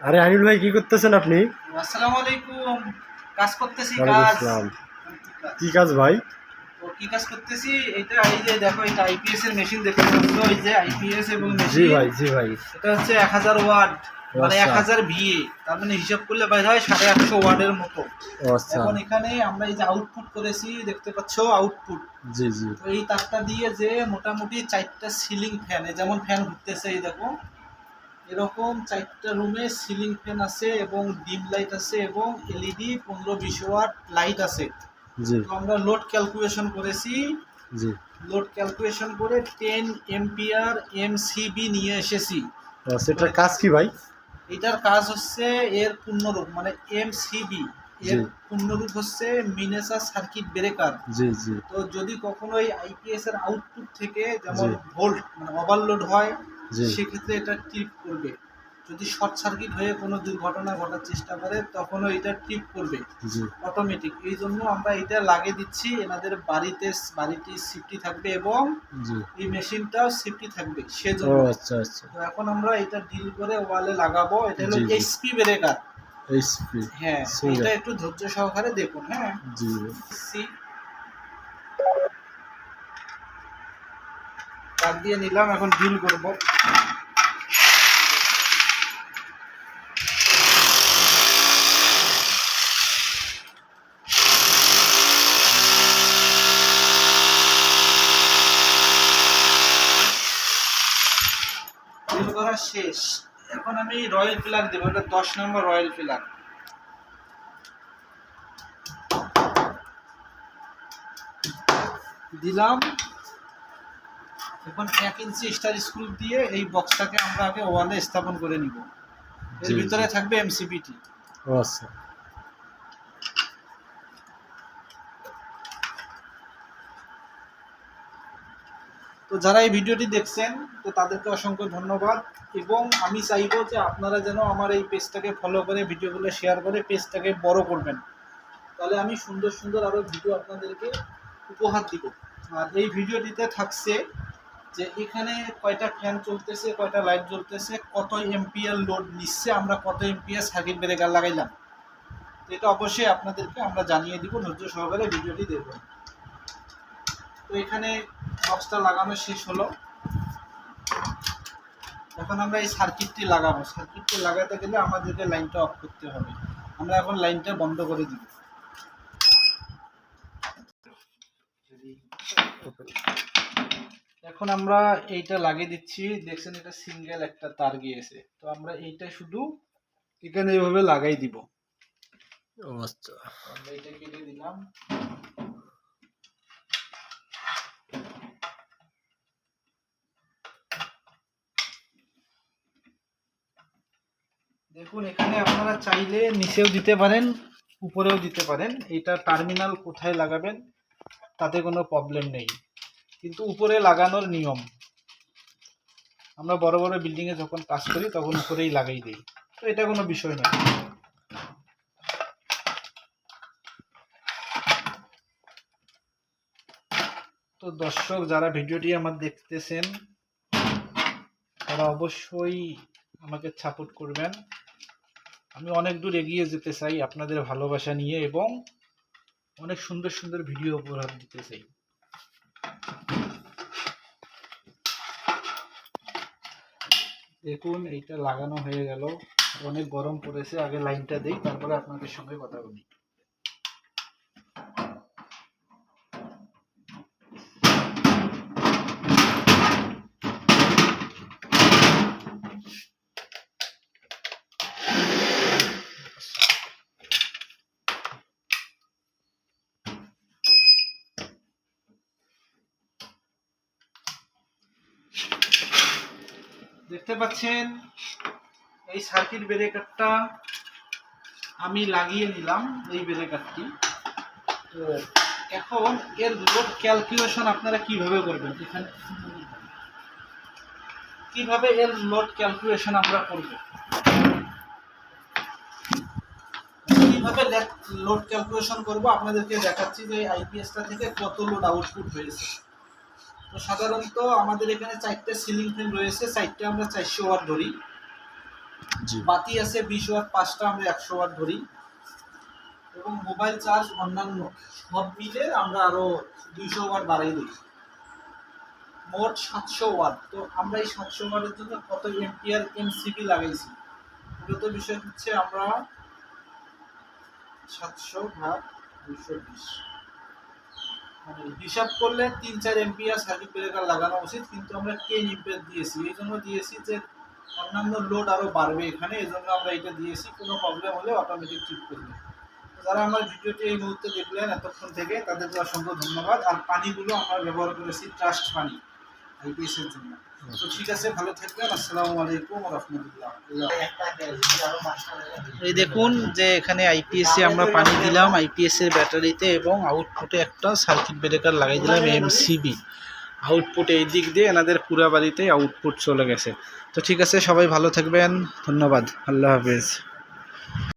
আরে আনিল ভাই কি করতেছেন আপনি? আসসালামু আলাইকুম। কাজ করতেছি কাজ। আসসালাম। কি কাজ ভাই? কি কাজ করতেছি? এটা এই যে দেখো এটা আইপিএস এর মেশিন দেখতে পাচ্ছ এই যে আইপিএস এবং জি ভাই জি ভাই। এটা হচ্ছে এক হাজার ওয়াট মানে আচ্ছা। এক হাজার ভিএ তার মানে হিসাব করলে বাইরে হয় সাড়ে আটশো ওয়ার্ডের মতো। আচ্ছা। এখন এখানে আমরা এই যে আউটপুট করেছি দেখতে পাচ্ছ আউটপুট জি জি। তো এই তারটা দিয়ে যে মোটামুটি চারটা সিলিং ফ্যান যেমন ফ্যান ঘুরতেছে এই দেখো। এরকম চারটা রুমে সিলিং ফ্যান আছে এবং ডিম লাইট আছে এবং এলইডি পনেরো বিশ ওয়াট লাইট আছে। তো আমরা লোড ক্যালকুলেশন করেছি। লোড ক্যালকুলেশন করে টেন এমপিআর এমসিবি নিয়ে এসেছি। সেটার কাজ কি ভাই? এটার কাজ হচ্ছে এর পূর্ণরূপ মানে এমসিবি এর পূর্ণরূপ হচ্ছে মিনেসা সার্কিট ব্রেকার। জি জি। তো যদি কখনো এই আইপিএস এর আউটপুট থেকে যেমন ভোল্ট মানে ওভারলোড হয় সেক্ষেত্রে এটা ট্রিপ করবে। যদি শর্ট সার্কিট হয়ে কোনো দুর্ঘটনা ঘটার চেষ্টা করে তখনও এটা ট্রিপ করবে। অটোমেটিক এই জন্য আমরা এটা লাগিয়ে দিচ্ছি। এনাদের বাড়িতে বাড়িটি সেফটি থাকবে এবং এই মেশিনটাও সেফটি থাকবে। সেজন্য আচ্ছা আচ্ছা। তো এখন আমরা এটা ডিল করে ওয়ালে লাগাবো। এটা হলো। এইচপি ব্রেকার এইচপি হ্যাঁ এটা একটু ধৈর্য সহকারে দেখুন হ্যাঁ। জি। তার দিয়ে নিলাম, এখন ডিল করব। ডিল করা শেষ। এখন আমি রয়্যাল ফিলার দেবো, এটা দশ নম্বর রয়্যাল ফিলার। দিলাম। এখন এক ইঞ্চি স্টার স্ক্রু দিয়ে এই বক্সটাকে আমরা আগে ওয়ালে স্থাপন করে নিব। এর ভিতরে থাকবে এমসিবিটি ও আচ্ছা। তো যারা এই ভিডিওটি দেখছেন তো তাদেরকে অসংখ্য ধন্যবাদ। এবং আমি চাইব যে আপনারা যেন আমার এই পেজটাকে ফলো করে ভিডিওগুলো শেয়ার করে পেজটাকে বড় করবেন। তাহলে আমি সুন্দর সুন্দর আরও ভিডিও আপনাদেরকে উপহার দিব। আর এই ভিডিওটিতে থাকছে যে এখানে কয়টা ফ্যান চলতেছে, কয়টা লাইট জ্বলতেছে কত এমপিএল লোড নিচ্ছে, আমরা কত এমপিএস সার্কিট ব্রেকার লাগাইলাম। তো এটা অবশ্যই আপনাদেরকে আমরা জানিয়ে দিব, ধৈর্য সহকারে ভিডিওটি দেখবেন। তো এখানে বক্সটা লাগানো শেষ হলো। এখন আমরা এই সার্কিটটি লাগাবো। সার্কিটটি লাগাতে গেলে আমাদেরকে লাইনটা অফ করতে হবে। আমরা এখন লাইনটা বন্ধ করে দিব। এখন আমরা এইটা লাগিয়ে দিচ্ছি। দেখছেন এটা সিঙ্গেল একটা তার গিয়েছে। তো আমরা এইটা শুধু এখানে এইভাবে লাগাই দিব। ও আচ্ছা। আমরা এটা কেটে দিলাম। দেখুন এখানে আপনারা চাইলে নিচেও দিতে পারেন উপরেও দিতে পারেন। এটা টার্মিনাল কোথায় লাগাবেন তাতে কোনো প্রবলেম নেই। কিন্তু উপরে লাগানোর নিয়ম। আমরা বড় বড় বিল্ডিংয়ে যখন কাজ করি, তখন উপরেই লাগাই দিই। তো এটা কোনো বিষয় নয়। তো দর্শক, যারা ভিডিওটি আমার দেখতেছেন, তারা অবশ্যই আমাকে সাপোর্ট করবেন। আমি অনেক দূর এগিয়ে যেতে চাই আপনাদের ভালোবাসা নিয়ে এবং অনেক সুন্দর সুন্দর ভিডিও উপহার দিতে চাই। দেখুন, এইটা লাগানো হয়ে গেল। অনেক গরম পড়েছে, আগে লাইনটা দিই, তারপরে আপনাদের সঙ্গে কথা বলি। দেখতে পাচ্ছেন, এই সার্কিট ব্রেকারটা আমি লাগিয়ে নিলাম, এই ব্রেকারটি তো এখন এর লোড ক্যালকুলেশন আপনারা কীভাবে করবেন? এখানে কীভাবে এর লোড ক্যালকুলেশন আমরা করব? কীভাবে লোড ক্যালকুলেশন করব? আপনাদেরকে দেখাচ্ছি যে আইপিএসটা থেকে কত লোড আউটপুট হয়েছে। তো সাধারণত আমাদের এখানে চারটে সিলিং ফ্যান রয়েছে চারটে আমরা চারশো ওয়াট ধরি। বাতি আছে বিশ ওয়াট পাঁচটা আমরা একশো ওয়াট ধরি। এবং মোবাইল চার্জ অন্যান্য সব মিলে আমরা আরও দুইশো ওয়াট বাড়াই দিই। মোট সাতশো ওয়াট। তো আমরা এই সাতশো ওয়াটের জন্য কত এমপিআর এমসিবি লাগাইছি? মূলত বিষয় হচ্ছে আমরা সাতশো ভাগ দুশো বিশ। হিসাব করলে তিন চার এমপিআর সার্কিট ব্রেকার লাগানো উচিত, কিন্তু আমরা টেন এমপিআর দিয়েছি। এই জন্য দিয়েছি যে অন্যান্য লোড আরও বাড়বে এখানে, এই জন্য আমরা এটা দিয়েছি, কোনো প্রবলেম হলে অটোমেটিক ঠিক করবে যারা আমার ভিডিওটি এই মুহূর্তে দেখলেন এতক্ষণ থেকে, তাদেরকে অসংখ্য ধন্যবাদ। আর পানিগুলো আমরা ব্যবহার করেছি ট্রাস্ট পানি আইপিএস এর জন্য তো ঠিক আছে, ভালো থাকবেন। আসসালামু আলাইকুম রহমতুল্লাহ। এই দেখুন যে এখানে আইপিএস আমরা পানি দিলাম। আইপিএস এর ব্যাটারিতে এবং আউটপুটে একটা সার্কিট ব্রেকার লাগাই দিলাম এমসিবি আউটপুট এই দিক দিয়ে এনাদের পুরা বাড়িতে আউটপুট চলে গেছে। তো ঠিক আছে, সবাই ভালো থাকবেন। ধন্যবাদ। আল্লাহ হাফেজ।